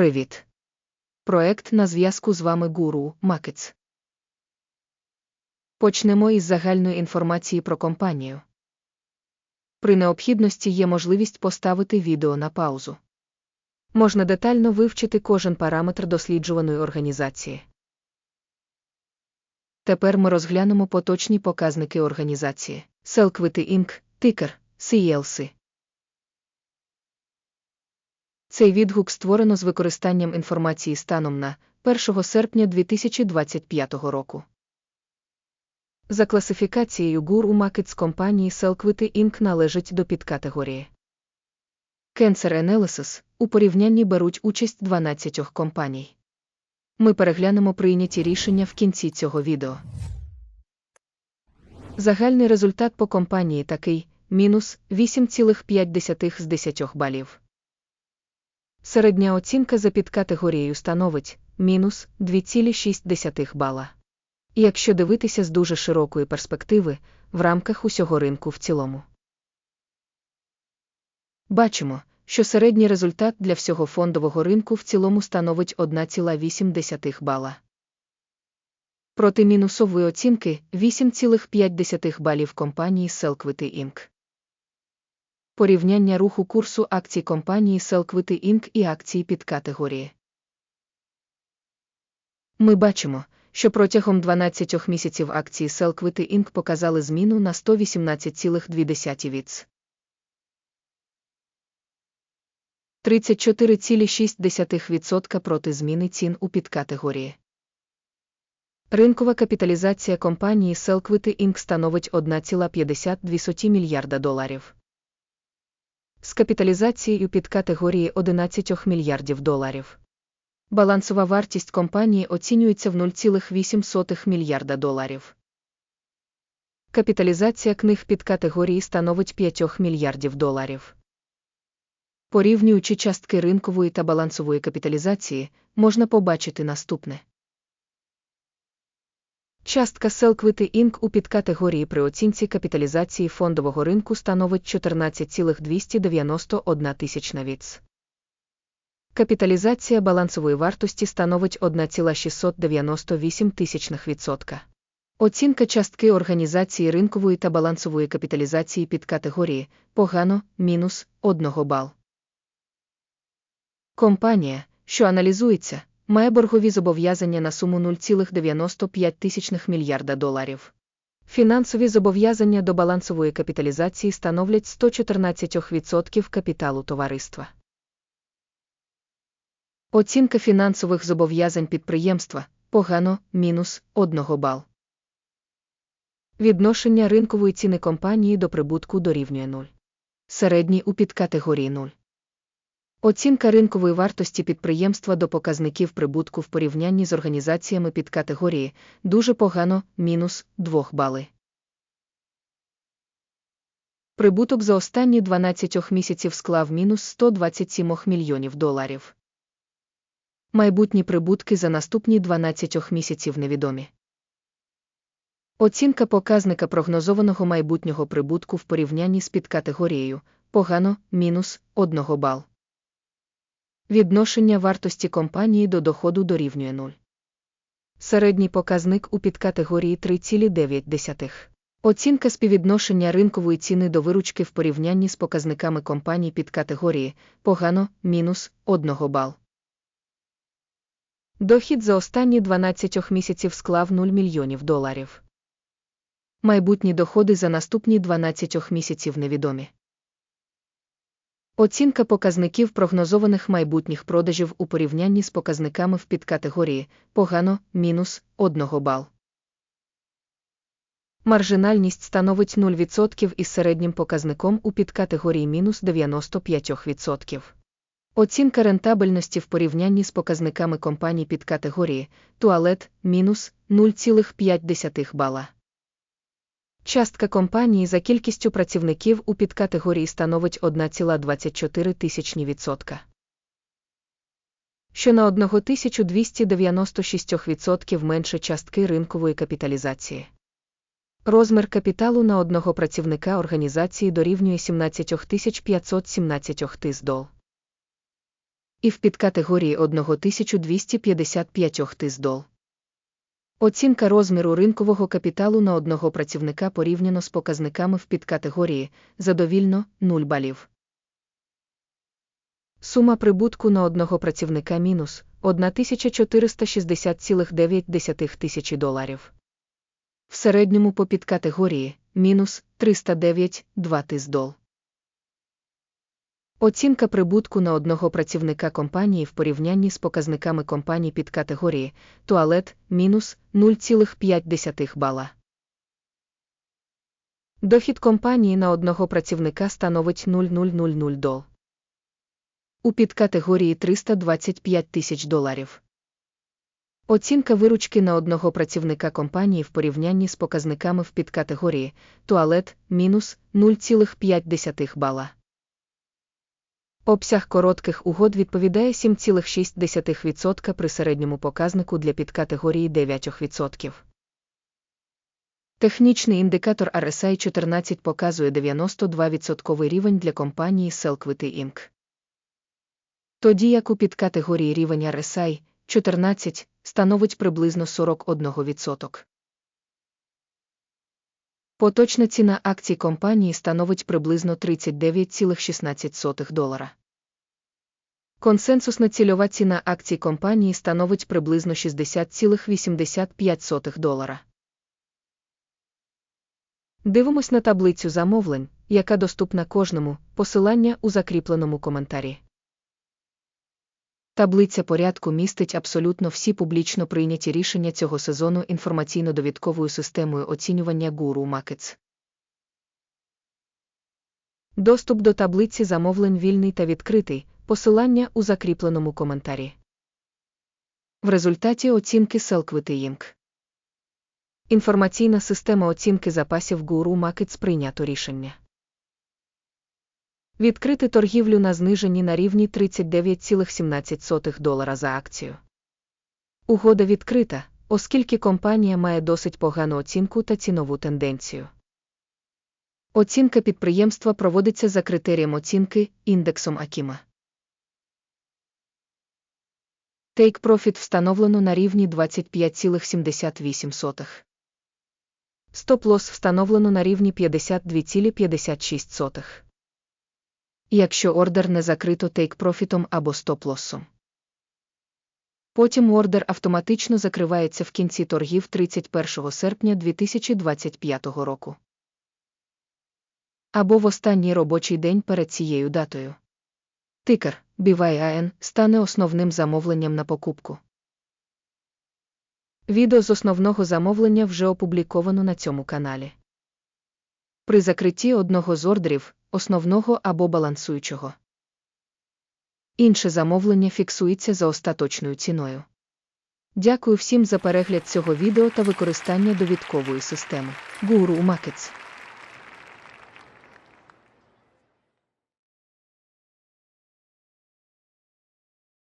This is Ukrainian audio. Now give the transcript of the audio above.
Привіт. Проект на зв'язку з вами Гуру Макетс. Почнемо із загальної інформації про компанію. При необхідності є можливість поставити відео на паузу. Можна детально вивчити кожен параметр досліджуваної організації. Тепер ми розглянемо поточні показники організації. Селквити Inc., тикер, CLC. Цей відгук створено з використанням інформації станом на 1 серпня 2025 року. За класифікацією у Markets компанії Селквити Inc. належить до підкатегорії. Cancer Analysis у порівнянні беруть участь 12 компаній. Ми переглянемо прийняті рішення в кінці цього відео. Загальний результат по компанії такий мінус 8,5 з 10 балів. Середня оцінка за підкатегорією становить мінус 2,6 бала. Якщо дивитися з дуже широкої перспективи, в рамках усього ринку в цілому. Бачимо, що середній результат для всього фондового ринку в цілому становить 1,8 бала. Проти мінусової оцінки 8,5 балів компанії Селквити Inc. Порівняння руху курсу акцій компанії Селквити Inc. і акції під категорії. Ми бачимо, що протягом 12 місяців акції Селквити Inc. показали зміну на 118,2 віц. 34,6% проти зміни цін у підкатегорії. Ринкова капіталізація компанії Селквити Inc. становить 1,52 мільярда доларів. З капіталізацією під категорії 11 мільярдів доларів. Балансова вартість компанії оцінюється в 0,8 мільярда доларів. Капіталізація книг під категорії становить 5 мільярдів доларів. Порівнюючи частки ринкової та балансової капіталізації, можна побачити наступне. Частка Селквити Inc. у підкатегорії при оцінці капіталізації фондового ринку становить 14,291 тисячна віц. Капіталізація балансової вартості становить 1,698 тисячних відсотка. Оцінка частки організації ринкової та балансової капіталізації під категорії погано мінус 1 бал. Компанія, що аналізується, має боргові зобов'язання на суму 0,95 мільярда доларів. Фінансові зобов'язання до балансової капіталізації становлять 114% капіталу товариства. Оцінка фінансових зобов'язань підприємства погано мінус 1 бал. Відношення ринкової ціни компанії до прибутку дорівнює 0. Середній у підкатегорії 0. Оцінка ринкової вартості підприємства до показників прибутку в порівнянні з організаціями під категорії дуже погано мінус 2 бали. Прибуток за останні 12 місяців склав мінус 127 мільйонів доларів. Майбутні прибутки за наступні 12 місяців невідомі. Оцінка показника прогнозованого майбутнього прибутку в порівнянні з підкатегорією погано мінус 1 бал. Відношення вартості компанії до доходу дорівнює 0. Середній показник у підкатегорії 3,9. Оцінка співвідношення ринкової ціни до виручки в порівнянні з показниками компаній під категорії погано мінус 1 бал. Дохід за останні 12 місяців склав 0 мільйонів доларів. Майбутні доходи за наступні 12 місяців невідомі. Оцінка показників прогнозованих майбутніх продажів у порівнянні з показниками в підкатегорії погано мінус 1 бал. Маржинальність становить 0% із середнім показником у підкатегорії мінус 95%. Оцінка рентабельності в порівнянні з показниками компаній під категорії туалет мінус 0,5 бала. Частка компанії за кількістю працівників у підкатегорії становить 1,24 тисячні відсотка. Що на 1296% менше частки ринкової капіталізації. Розмір капіталу на одного працівника організації дорівнює 17 517 тис дол. і в підкатегорії 1255 тиздол. Оцінка розміру ринкового капіталу на одного працівника порівняно з показниками в підкатегорії задовільно 0 балів. Сума прибутку на одного працівника мінус 1460,9 тисячі доларів. В середньому по підкатегорії мінус 309,2 тиздол. Оцінка прибутку на одного працівника компанії в порівнянні з показниками компаній під категорії туалет мінус 0,5 бала. Дохід компанії на одного працівника становить 0,000 дол. У підкатегорії 325 тисяч доларів. Оцінка виручки на одного працівника компанії в порівнянні з показниками в підкатегорії туалет мінус 0,5 бала. Обсяг коротких угод відповідає 7,6% при середньому показнику для підкатегорії 9%. Технічний індикатор RSI 14 показує 92% рівень для компанії Selquity Inc. Тоді як у підкатегорії рівень RSI 14 становить приблизно 41%. Поточна ціна акцій компанії становить приблизно 39,16 долара. Консенсусна цільова ціна акцій компанії становить приблизно 60,85 долара. Дивимось на таблицю замовлень, яка доступна кожному, посилання у закріпленому коментарі. Таблиця порядку містить абсолютно всі публічно прийняті рішення цього сезону інформаційно-довідковою системою оцінювання Guru Markets. Доступ до таблиці замовлень вільний та відкритий, посилання у закріпленому коментарі. В результаті оцінки Selquity Inc. Інформаційна система оцінки запасів Guru Markets прийнято рішення. Відкрити торгівлю на зниженні на рівні 39,17 долара за акцію. Угода відкрита, оскільки компанія має досить погану оцінку та цінову тенденцію. Оцінка підприємства проводиться за критерієм оцінки індексом Акіма. Take Profit встановлено на рівні 25,78. Стоп-лосс встановлено на рівні 52,56. Якщо ордер не закрито тейк-профітом або стоп-лоссом. Потім ордер автоматично закривається в кінці торгів 31 серпня 2025 року. Або в останній робочий день перед цією датою. Тикер BYAN стане основним замовленням на покупку. Відео з основного замовлення вже опубліковано на цьому каналі. При закритті одного з ордерів, основного або балансуючого. Інше замовлення фіксується за остаточною ціною. Дякую всім за перегляд цього відео та використання довідкової системи. Guru Markets